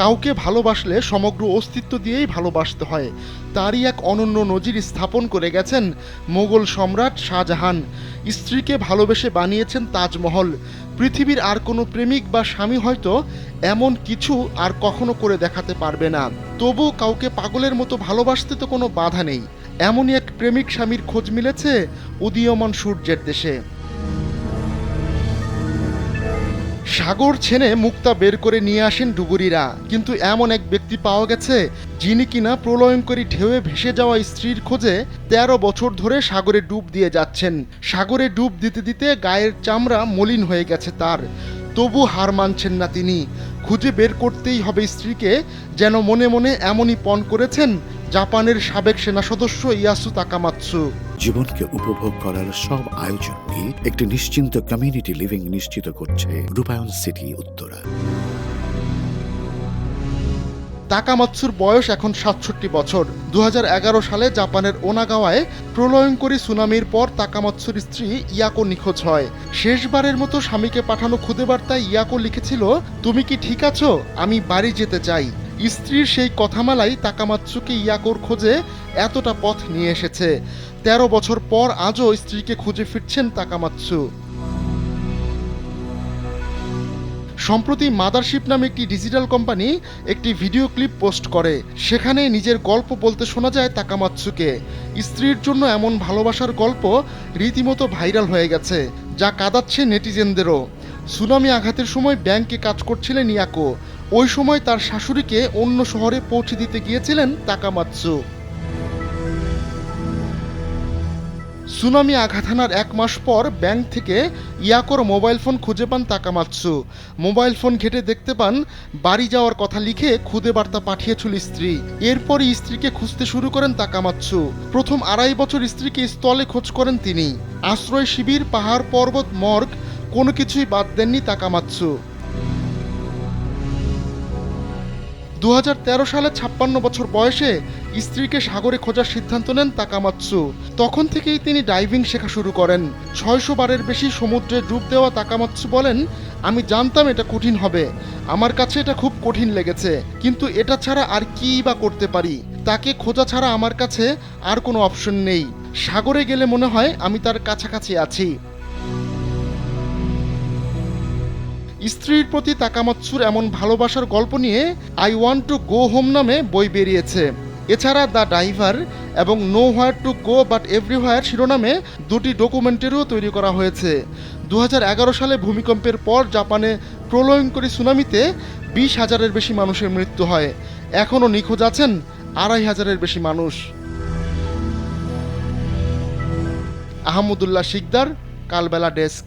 কাউকে ভালোবাসলে সমগ্র অস্তিত্ব দিয়েই ভালোবাসতে হয়। তারই এক অনন্য নজির স্থাপন করে গেছেন মোগল সম্রাট শাহজাহান। স্ত্রীকে ভালোবেসে বানিয়েছেন তাজমহল। পৃথিবীর আর কোনো প্রেমিক বা স্বামী হয়তো এমন কিছু আর কখনো করে দেখাতে পারবে না। তবু কাউকে পাগলের মতো ভালোবাসতে তো কোনো বাধা নেই। এমনই এক প্রেমিক স্বামীর খোঁজ মিলেছে উদীয়মান সূর্যের দেশে। সাগর ছেনে মুক্তা বের করে নিয়ে আসেন ডুবুরিরা। কিন্তু এমন এক ব্যক্তি পাওয়া গেছে, যিনি কিনা প্রলয়ঙ্করী ঢেউয়ে ভেসে যাওয়া স্ত্রীর খোঁজে তেরো বছর ধরে সাগরে ডুব দিয়ে যাচ্ছেন। সাগরে ডুব দিতে দিতে গায়ের চামড়া মলিন হয়ে গেছে তার। তবু হার মানছেন না তিনি। খুঁজে বের করতেই হবে স্ত্রীকে, যেন মনে মনে এমনই পণ করেছেন জাপানের সাবেক সেনা সদস্য ইয়াসু তাকামাৎসু জীবনকে উপভোগ করার সব আয়োজনকে একটি নিশ্চিন্ত কমিউনিটি লিভিং নিশ্চিত করছে রূপায়ণ সিটি উত্তরা। তাকামাৎসুর বয়স এখন সাতষট্টি বছর। দু হাজার এগারো সালে জাপানের ওনাগাওয়ায় প্রলয়ঙ্করী সুনামির পর তাকামাৎসুর স্ত্রী ইয়াকো নিখোঁজ হয়। শেষবারের মতো স্বামীকে পাঠানো খুদে বার্তায় ইয়াকো লিখেছিল, তুমি কি ঠিক আছো? আমি বাড়ি যেতে চাই। স্ত্রীর সেই কথামালাই তাকামাৎসুকে ইয়াকোর খোঁজে এতটা পথ নিয়ে এসেছে। তেরো বছর পর আজও স্ত্রীকে খুঁজে ফিরছেন তাকামাৎসু সম্প্রতি মাদারশিপ নামে একটি ডিজিটাল কোম্পানি একটি ভিডিও ক্লিপ পোস্ট করে। সেখানে নিজের গল্প বলতে শোনা যায় তাকামাৎসুকে স্ত্রীর জন্য এমন ভালোবাসার গল্প রীতিমতো ভাইরাল হয়ে গেছে, যা কাঁদাচ্ছে নেটিজেনদেরও। সুনামি আঘাতের সময় ব্যাংকে কাজ করছিলেন ইয়াকো। ওই সময় তার শাশুড়িকে অন্য শহরে পৌঁছে দিতে গিয়েছিলেন তাকামাৎসু সুনামি আঘাত হানার এক মাস পর ব্যাংক থেকে ইয়াকোর মোবাইল ফোন খুঁজে পান তাকামাৎসু মোবাইল ফোন ঘেটে দেখতে পান, বাড়ি যাওয়ার কথা লিখে খুদে বার্তা পাঠিয়েছিল স্ত্রী। এরপরই স্ত্রীকে খুঁজতে শুরু করেন তাকামাৎসু প্রথম আড়াই বছর স্ত্রীকে স্থলে খোঁজ করেন তিনি। আশ্রয় শিবির, পাহাড়, পর্বত, মর্গ কোনো কিছুই বাদ দেননি তাকামাৎসু দু সালে ছাপ্পান্ন বছর বয়সে স্ত্রীকে সাগরে খোঁজার সিদ্ধান্ত নেন তাকামাৎসু তখন থেকেই তিনি ডাইভিং শেখা শুরু করেন। ছয়শো বারের বেশি সমুদ্রে ডুব দেওয়া তাকামাৎসু বলেন, আমি জানতাম এটা কঠিন হবে। আমার কাছে এটা খুব কঠিন লেগেছে, কিন্তু এটা ছাড়া আর কী বা করতে পারি? তাকে খোঁজা ছাড়া আমার কাছে আর কোনো অপশন নেই। সাগরে গেলে মনে হয় আমি তার কাছাকাছি আছি। স্ত্রীর প্রতি তাকামাৎসুর এমন ভালোবাসার গল্প নিয়ে I want to go home নামে বই বেরিয়েছে। এছাড়া দ্য ড্রাইভার এবং nowhere to go but everywhere শিরোনামে দুটি ডকুমেন্টারিও তৈরি করা হয়েছে। দু হাজার এগারো সালে ভূমিকম্পের পর জাপানে প্রলয়ঙ্করী সুনামিতে বিশ হাজারের বেশি মানুষের মৃত্যু হয়। এখনও নিখোঁজ আছেন আড়াই হাজারের বেশি মানুষ। আহমদুল্লাহ শিকদার, কালবেলা ডেস্ক।